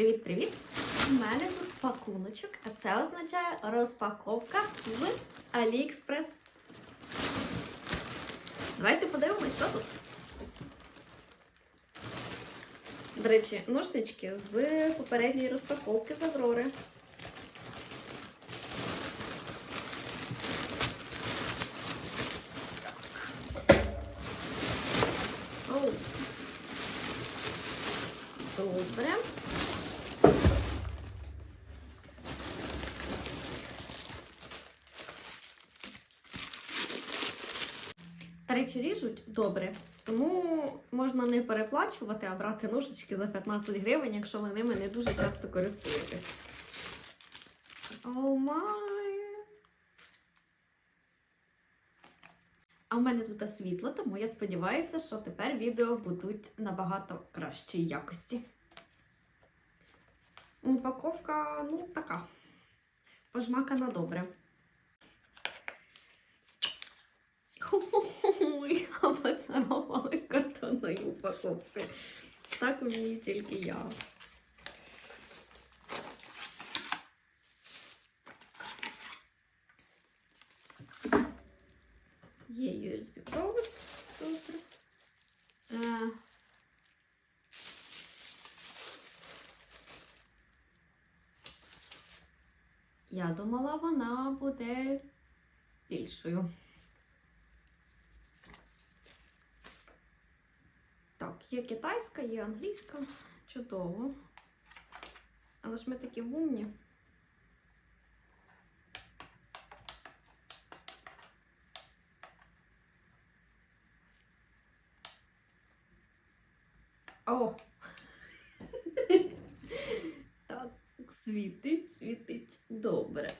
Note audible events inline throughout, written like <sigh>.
Привіт-привіт! У мене тут пакуночок, а це означає розпаковка з AliExpress. Давайте подивимось, що тут. До речі, ножнички з попередньої розпаковки з Аврори. Добре. Речі ріжуть добре, тому можна не переплачувати, а брати ножички за 15 гривень, якщо ви ними не дуже часто користуєтесь. О май! А в мене тут світло, тому я сподіваюся, що тепер відео будуть набагато кращої якості. Упаковка, ну, така. Пожмакана добре. Я поцарапалась картонною упаковкою. Так вмію тільки я. Є USB-провод. Добре. Е, Я думала, вона буде більшою. Так, є китайська, є англійська. Чудово. Але ж ми такі вумні. О! <laughs> Так, світить, світить добре.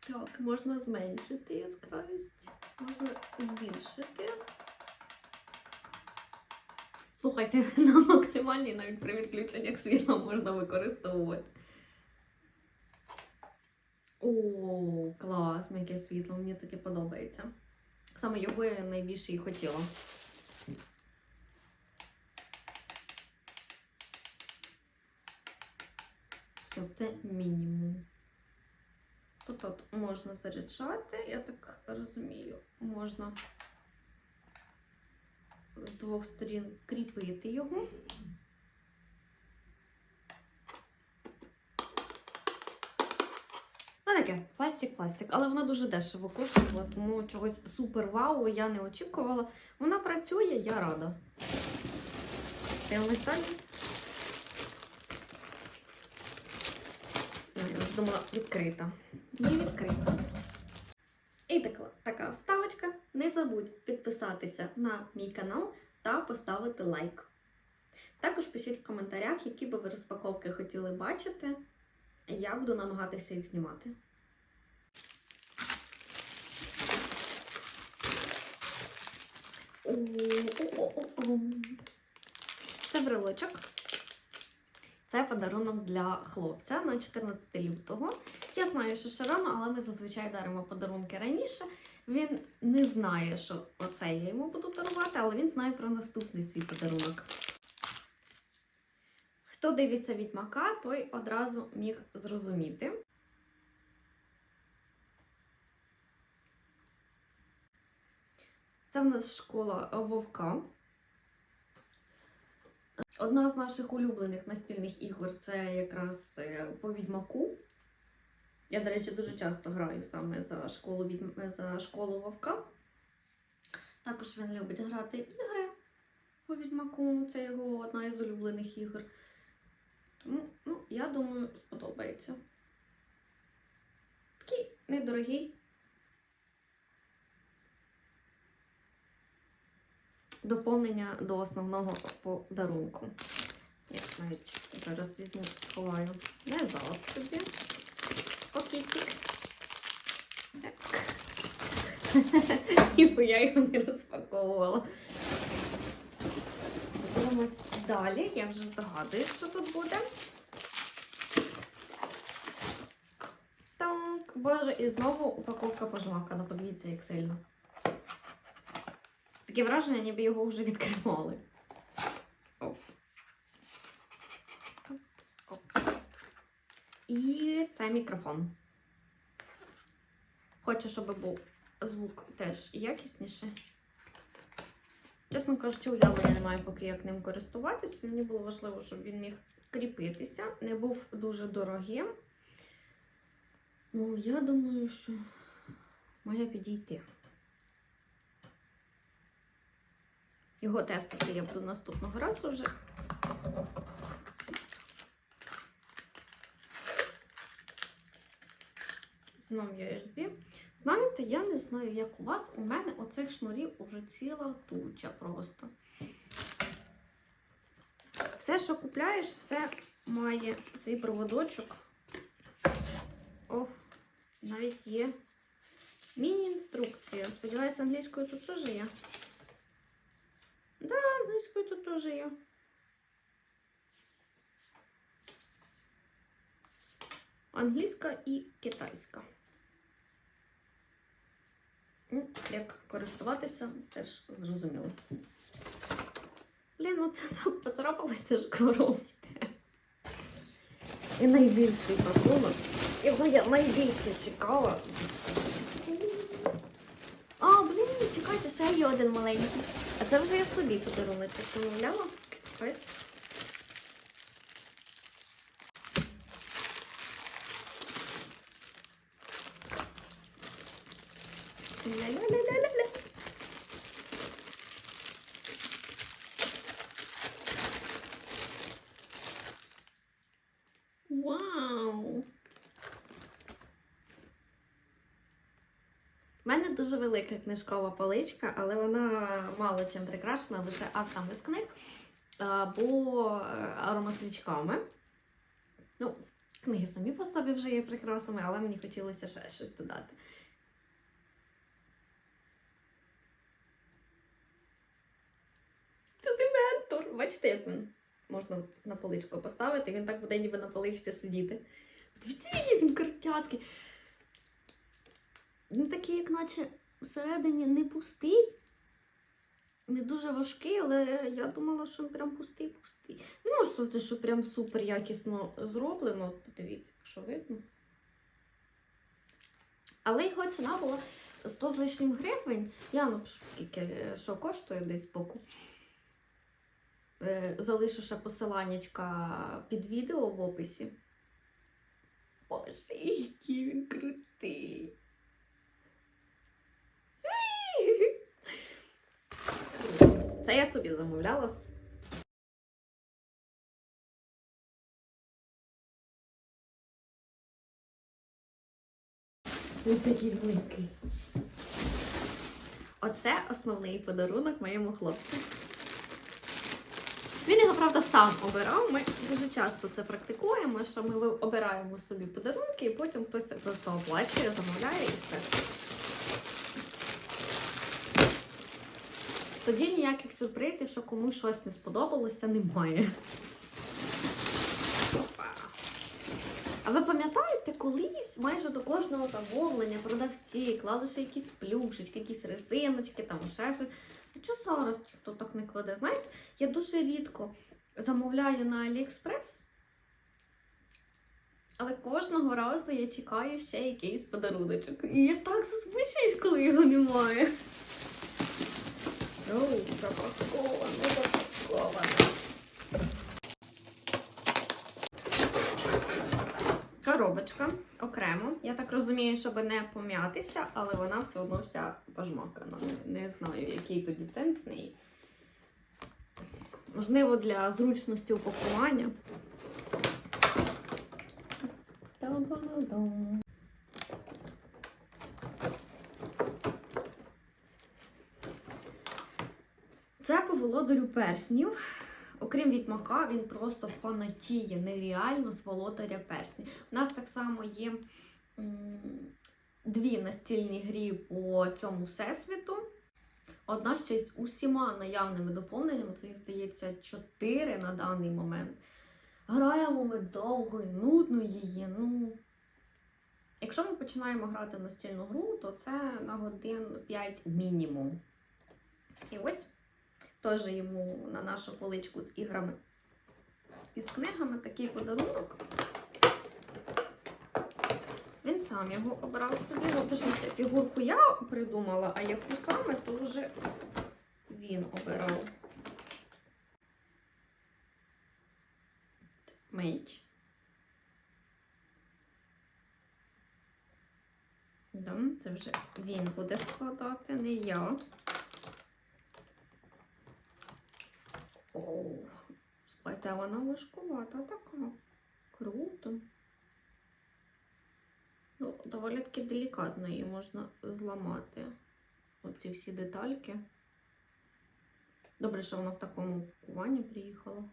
Так, можна зменшити яскравість, можна збільшити. Слухайте, <laughs> на максимальній навіть при відключеннях світла можна використовувати. О, клас, яке світло, мені таке подобається. Саме його я найбільше і хотіла. Все, це мінімум. Тут от можна заряджати, я так розумію, можна з двох сторін кріпити його. Ну таке, пластик-пластик, але вона дуже дешево коштувала, тому чогось супер вау я не очікувала. Вона працює, я рада. Дивимось далі. Ну, Я думала, відкрита. Не відкрита. І така, така вставочка. Не забудь підписатися на мій канал та поставити лайк. Також пишіть в коментарях, які би ви розпаковки хотіли бачити. Я буду намагатися їх знімати. Це брелочок. Це подарунок для хлопця на 14 лютого. Я знаю, що ще рано, але ми зазвичай даримо подарунки раніше. Він не знає, що оце я йому буду дарувати, але він знає про наступний свій подарунок. Хто дивиться відьмака, той одразу міг зрозуміти. Це в нас школа Вовка. Одна з наших улюблених настільних ігор це якраз е, по відьмаку. Я, до речі, дуже часто граю саме за школу, відьм... за школу Вовка. Також він любить грати ігри по відьмаку. Це його одна із улюблених ігор. Тому, ну, я думаю, сподобається. Такий недорогий. Доповнення до основного подарунку. Я навіть зараз візьму, ховаю назад собі. Пакетик. Так. Ніби <laughs> я його не розпаковувала. Дивимось далі. Я вже здогадуюсь, що тут буде. Так, боже, і знову упаковка пожмакана. Подивіться, як сильно. Таке враження, ніби його вже відкривали. О. І це мікрофон. Хочу, щоб був звук теж якісніше. Чесно кажучи, уявлення немає, поки як ним користуватися. Мені було важливо, щоб він міг кріпитися, не був дуже дорогим. Ну, я думаю, що має підійти. Його тестити я буду наступного разу вже. Знову USB. Знаєте, я не знаю, як у вас. У мене оцих шнурів уже ціла туча просто. Все, що купляєш, все має цей проводочок. О, навіть є міні-інструкція. Сподіваюся, англійською тут теж є. Да, англійською тут теж є. Англійська і китайська. Ну, Як користуватися, теж зрозуміло. Блін, ну це так поцарапалося ж коробки. І найбільший пакунок. І моя найбільше цікава. А, блін, чекайте, ще є один маленький. А це вже я собі подарунок замовляла. Ось. Вау! У мене дуже велика книжкова поличка, але вона мало чим прикрашена, лише автами з книг або е, аромасвічками. Ну, книги самі по собі вже є прикрасами, але мені хотілося ще щось додати. Це дементор. Бачите, як він можна на поличку поставити, він так буде ніби на поличці сидіти. Дивіться, він крутяцький. Він такий, як наче всередині не пустий, не дуже важкий, але я думала, що прям пустий-пустий. Не можу сказати, що прям супер якісно зроблено. Подивіться, якщо видно. Але його ціна була 100 з лишнім гривень. Я напишу, скільки що коштує десь боку. Е, Залишу ще посиланнячка під відео в описі. Боже, який він крутий. Це я собі замовляла. Ось який великий. Оце основний подарунок моєму хлопцю. Він його, правда, сам обирав. Ми дуже часто це практикуємо, що ми обираємо собі подарунки, і потім хтось це просто оплачує, замовляє і все. Тоді ніяких сюрпризів, що комусь щось не сподобалося, немає. А ви пам'ятаєте, колись майже до кожного замовлення продавці клали ще якісь плюшечки, якісь резиночки, там ще щось. А чого зараз ніхто так не кладе? Знаєте, я дуже рідко замовляю на Аліекспрес, але кожного разу я чекаю ще якийсь подаруночок. І я так засмучуюсь, коли його немає. Оу, запаковано, окремо. Я так розумію, щоб не пом'ятися, але вона все одно вся пожмакана. Не, знаю, який тоді сенс неї. Можливо, для зручності упакування. Це по володарю перснів. Окрім відьмака, він просто фанатіє нереально з володаря перснів. У нас так само є дві настільні грі по цьому всесвіту. Одна ще з усіма наявними доповненнями, це, здається, чотири на даний момент. Граємо ми довго і нудно її. Ну, якщо ми починаємо грати в настільну гру, то це на годин 5 мінімум. І ось теж йому на нашу поличку з іграми і з книгами такий подарунок. Він сам його обрав собі. Ну, точніше, фігурку я придумала, а яку саме, то вже він обирав. Меч. Це вже він буде складати, не я. Оу, слухайте, вона важкувата така. Круто. Ну, доволі таки делікатно її можна зламати. Оці всі детальки. Добре, що вона в такому пакуванні приїхала.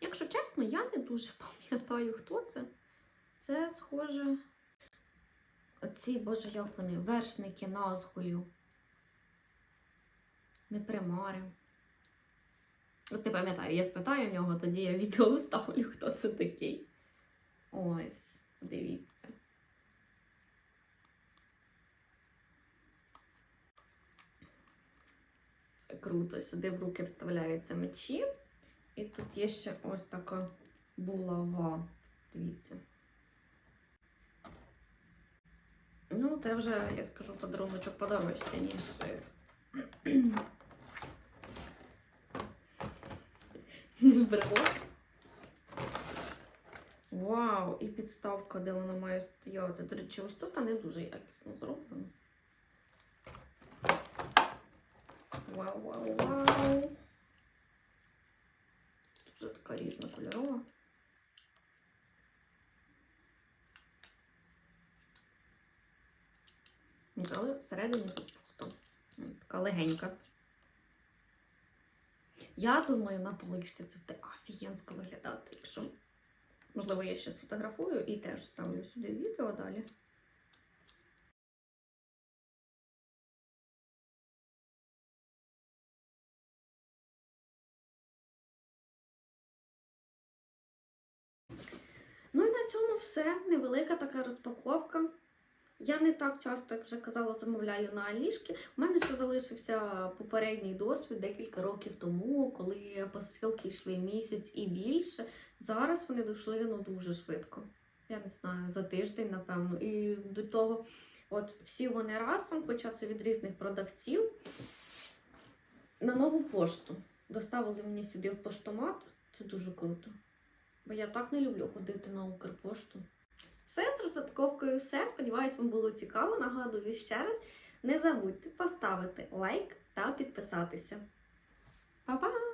Якщо чесно, я не дуже <laughs> пам'ятаю, хто це. Це схоже. Оці, боже, як вони, вершники назгулів. Не примари. От не пам'ятаю, я спитаю в нього, тоді я відео вставлю, хто це такий. Ось, дивіться. Це круто. Сюди в руки вставляються мечі. І тут є ще ось така булава. Дивіться. Ну, це вже, я скажу, подаруночок подорожче, ніж. Ніж. Вау! І підставка, де вона має стояти. До речі, ось тут не дуже якісно зроблено. Вау, вау, вау! Дуже така різна кольорова. Але всередині тут пусто. Така легенька. Я думаю, на поличці це буде офігенсько виглядати. Якщо, можливо, я ще сфотографую і теж ставлю сюди відео далі. Ну і на цьому все. Невелика така розпаковка. Я не так часто, як вже казала, замовляю на Алішки. У мене ще залишився попередній досвід декілька років тому, коли посилки йшли місяць і більше. Зараз вони дійшли ну, дуже швидко. Я не знаю, за тиждень, напевно. І до того, от всі вони разом, хоча це від різних продавців, на нову пошту. Доставили мені сюди в поштомат. Це дуже круто. Бо я так не люблю ходити на Укрпошту все з розпаковкою, все. Сподіваюсь, вам було цікаво. Нагадую ще раз: не забудьте поставити лайк та підписатися. Па-па!